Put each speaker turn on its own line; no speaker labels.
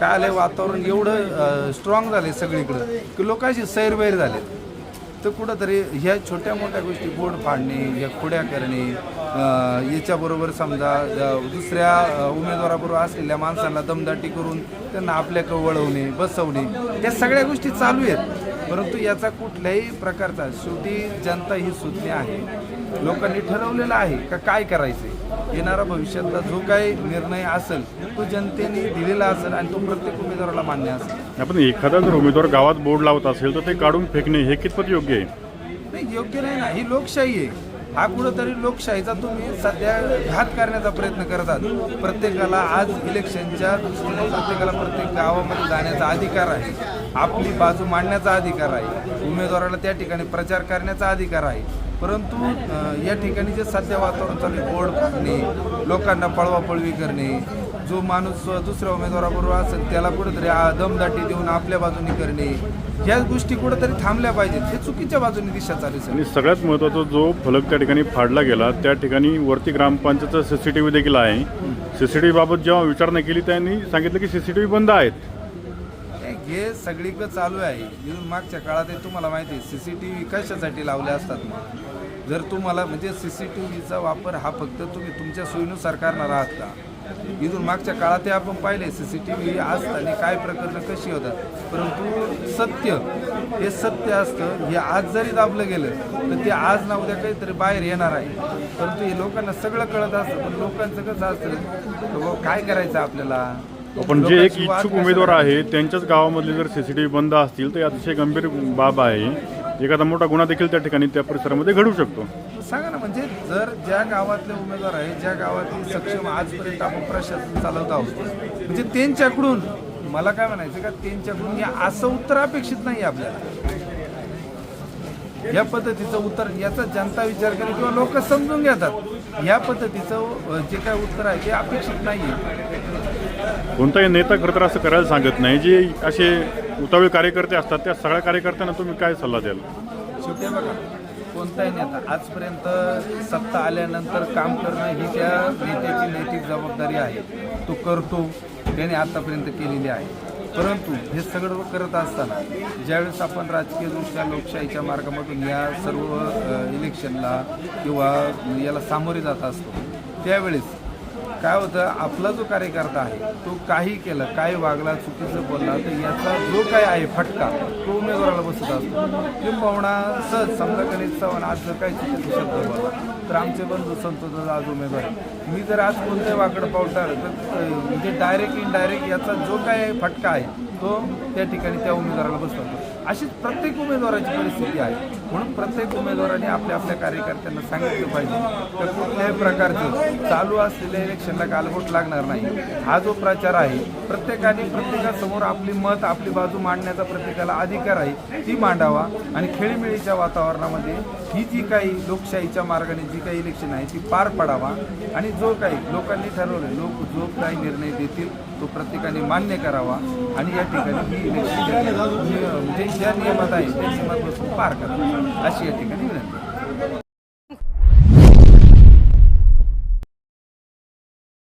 काय आलंय वातावरण एवढं स्ट्रॉंग झाले सगळीकडं की लोकांशी सैरवैर झाले तर कुठंतरी ह्या छोट्या मोठ्या गोष्टी बोर्ड फाडणे ह्या खुड्या करणे याच्याबरोबर समजा दुसऱ्या उमेदवाराबरोबर असलेल्या माणसांना दमदाटी करून त्यांना आपल्याकडे वळवणे बसवणे या सगळ्या गोष्टी चालू आहेत. परंतु याचा कुठल्याही प्रकारचा शेवटी जनता ही सुज्ञ आहे. लोकांनी ठरवलेलं आहे का काय करायचं? येणारा भविष्यातला जो काही निर्णय असेल तो जनतेने दिलेला असेल आणि तो प्रत्येक उमेदवाराला मान्य असेल.
आपण एखादा जर उमेदवार गावात बोर्ड लावत असेल तर ते काढून फेकणे हे कितपत योग्य आहे?
नाही योग्य नाही ना. ही लोकशाही आहे. हा कुठंतरी लोकशाहीचा तुम्ही सध्या घात करण्याचा प्रयत्न करत आहात. प्रत्येकाला आज इलेक्शनच्या दृष्टीने प्रत्येकाला प्रत्येक गावामध्ये जाण्याचा अधिकार आहे. आपली बाजू मांडण्याचा अधिकार आहे. उमेदवाराला त्या ठिकाणी प्रचार करण्याचा अधिकार आहे. परंतु या ठिकाणी जे सध्या वातावरण चालू आहे बोर्ड फाडणे लोकांना पळवापळवी करणे जो माणूस दुसऱ्या उमेदवाराबरोबर असेल त्याला कुठेतरी दमदाटी देऊन आपल्या बाजूने करणे याच गोष्टी कुठेतरी थांबल्या पाहिजेत. हे चुकीच्या बाजूने दिशा चालू
आणि सगळ्यात महत्त्वाचा जो फलक त्या ठिकाणी फाडला गेला त्या ठिकाणी वरती ग्रामपंचायतचा सी सी टी व्ही देखील आहे. सी सी टी व्हीबाबत जेव्हा विचारणा केली त्यांनी सांगितलं की सी सी टी व्ही बंद आहेत.
हे हे सगळीकडे चालू आहे. इथून मागच्या काळात तुम्हाला माहिती आहे सी सी टी व्ही कशासाठी लावले असतात मग? जर तुम्हाला म्हणजे सी सी टी व्हीचा वापर हा फक्त तुम्ही तुमच्या सोयीनुसार करणार आहात का? इथून मागच्या काळातही आपण पाहिले सी सी टी व्ही असताना काय प्रकरणं कशी होतात. परंतु सत्य हे सत्य असतं हे आज जरी दाबलं गेलं तर ते आज ना उद्या काहीतरी बाहेर येणार आहे. परंतु हे लोकांना सगळं कळत असतं पण लोकांचं कसं असतं? काय करायचं आपल्याला?
पण जे एक इच्छुक उमेदवार आहे त्यांच्याच गावामधले जर सी सी टी व्ही बंद असतील तर अतिशय गंभीर बाब आहे. एखादा मोठा गुन्हा देखील त्या ठिकाणी त्या परिसरामध्ये घडू शकतो.
सांगा ना म्हणजे जर ज्या गावातले उमेदवार आहे ज्या गावातील सक्षम आजपर्यंत आपण प्रशासन चालवत आहोत म्हणजे त्यांच्याकडून मला काय म्हणायचं का त्यांच्याकडून असं उत्तर अपेक्षित नाही आपल्याला. या पद्धतीचं उत्तर याचा जनता विचार करेल किंवा लोक समजून घेतात. या पद्धतीचं जे काय उत्तर आहे ते अपेक्षित नाही आहे
कोणताही नेता खरं तर असं करायला सांगत नाही. जे असे उतावीळ कार्यकर्ते असतात त्या सगळ्या कार्यकर्त्यांना तुम्ही काय सल्ला द्याल?
शेवटी बघा कोणताही नेता आजपर्यंत सत्ता आल्यानंतर काम करणं ही त्या नेत्याची नैतिक जबाबदारी आहे. तो करतो त्याने आतापर्यंत केलेली आहे. परंतु हे सगळं करत असताना ज्यावेळेस आपण राजकीयदृष्ट्या लोकशाहीच्या मार्गामधून या सर्व इलेक्शनला किंवा याला सामोरे जात असतो त्यावेळेस काय होतं आपला जो कार्यकर्ता आहे तो काही केलं काय वागला चुकीचं बोलला तर याचा जो काय आहे फटका तो उमेदवाराला बसत असतो. किंबहुना सहज समजा गणेश चव्हाण आज जर काही चुकीचे शब्द बोलला तर आमचे बंधू संतोष आज उमेदवार मी जर आज कोणते वाकडं पावटार तर म्हणजे डायरेक्ट इनडायरेक्ट याचा जो काय फटका आहे तो त्या ठिकाणी त्या उमेदवाराला बसवतो अशीच प्रत्येक उमेदवाराची परिस्थिती आहे. म्हणून प्रत्येक उमेदवाराने आपल्या आपल्या कार्यकर्त्यांना सांगितलं पाहिजे. तर कुठल्याही प्रकारचं चालू असलेल्या इलेक्शनला गालबोट लागणार नाही. हा जो प्रचार आहे प्रत्येकाने प्रत्येकासमोर आपली मत आपली बाजू मांडण्याचा प्रत्येकाला अधिकार आहे ती मांडावा. आणि खेळीमेळीच्या वातावरणामध्ये ही जी काही लोकशाहीच्या मार्गाने जी काही इलेक्शन आहे ती पार पडावा. आणि जो काही लोकांनी ठरवलं लोक जो काही निर्णय देतील तो प्रत्येकाने मान्य करावा. आणि या ठिकाणी ही इलेक्शन म्हणजे ज्या नियमात आहे त्या नियमात बसून पार करावा. अशी या ठिकाणी विनंती आहे.